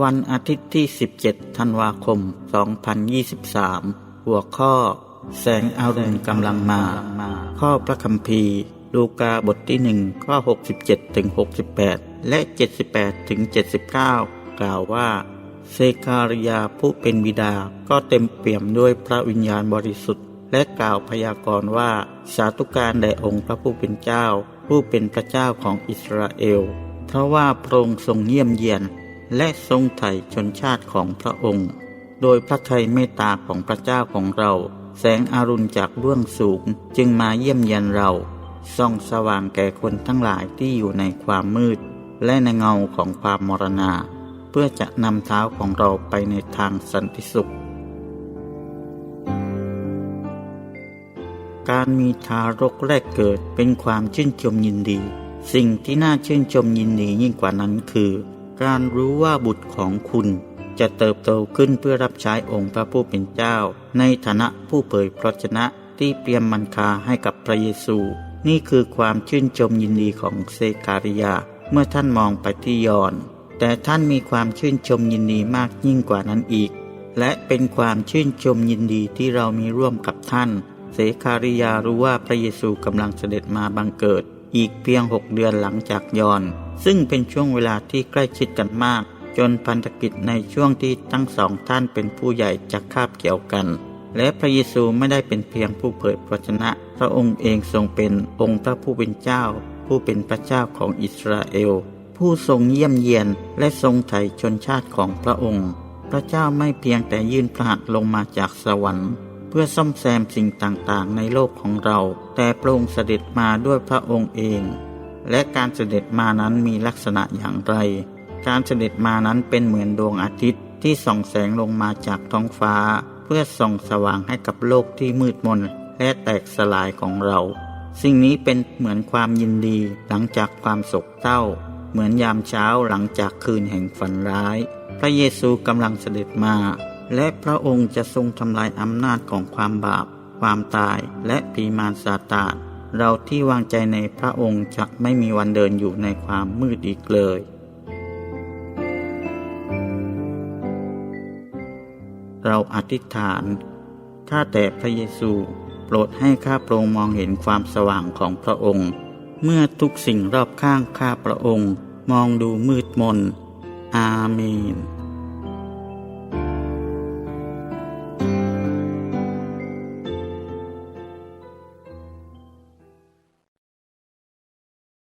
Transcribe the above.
วันอาทิตย์ที่ 17 ธันวาคม 2023 หัวข้อ แสงอารุณกำลังมา ข้อพระคัมภีร์ ลูกาบทที่ 1 ข้อ 67ถึง68 และ 78ถึง79 กล่าวว่า เซคาริยาผู้เป็นบิดาก็เต็มเปี่ยมด้วยพระวิญญาณบริสุทธิ์ และกล่าวพยากรณ์ว่า สาธุการแด่องค์พระผู้เป็นเจ้า ผู้เป็นพระเจ้าของอิสราเอล เพราะว่าพระองค์ทรงเยี่ยมเยียน และทรงไถ่ชนชาติของพระองค์ โดยพระทัยเมตตาของพระเจ้าของเรา แสงอรุณจากเบื้องสูงจึงมาเยี่ยมเยียนเราส่องสว่างแก่คนทั้งหลายที่อยู่ในความมืด และในเงาของความมรณา เพื่อจะนำเท้าของเราไปในทางสันติสุข การมีทารกแรกเกิดเป็นความชื่นชมยินดี สิ่งที่น่าชื่นชมยินดียิ่งกว่านั้นคือ การรู้ว่าบุตรของคุณ จะเติบโตขึ้นเพื่อรับใช้องค์พระผู้เป็นเจ้า ในฐานะผู้เผยพระชนะที่เตรียมมันคาให้กับพระเยซู นี่คือความชื่นชมยินดีของเซคาริยาเมื่อท่านมองไปที่ยอน แต่ท่านมีความชื่นชมยินดีมากยิ่งกว่านั้นอีก และเป็นความชื่นชมยินดีที่เรามีร่วมกับท่านเสคาริยารู้ว่าพระเยซูกำลังเสด็จมาบังเกิด อีกเพียงหกเดือนหลังจากยอน ซึ่งเป็นช่วงเวลาที่ใกล้ชิดกันมาก จนพันธกิจในช่วงที่ทั้งสองท่านเป็นผู้ใหญ่จะคาบเกี่ยวกัน และพระเยซูไม่ได้เป็นเพียงผู้เผยพระชนะ พระองค์เองทรงเป็นองค์พระผู้เป็นเจ้า ผู้เป็นพระเจ้าของอิสราเอล ผู้ทรงเยี่ยมเยียนและทรงไถ่ชนชาติของพระองค์ พระเจ้าไม่เพียงแต่ยื่นพระหัตถ์ลงมาจากสวรรค์เพื่อซ่อมแซมสิ่งต่างๆ ในโลกของเรา แต่พระองค์เสด็จมาด้วยพระองค์เอง และการเสด็จมานั้นมีลักษณะอย่างไร การเสด็จมานั้นเป็นเหมือนดวงอาทิตย์ที่ส่องแสงลงมาจากท้องฟ้า เพื่อส่องสว่างให้กับโลกที่มืดมนและแตกสลายของเรา สิ่งนี้เป็นเหมือนความยินดีหลังจากความโศกเศร้า เหมือนยามเช้าหลังจากคืนแห่งฝันร้าย พระเยซูกำลังเสด็จมา และพระองค์จะทรงทำลายอำนาจของความบาป ความตายและปีมารซาตาน เราที่วางใจในพระองค์จะไม่มีวันเดินอยู่ในความมืดอีกเลย เราอธิษฐาน ข้าแต่พระเยซู โปรดให้ข้าพระองค์มองเห็นความสว่างของพระองค์ เมื่อทุกสิ่งรอบข้างข้าพระองค์มองดูมืดมน อาเมน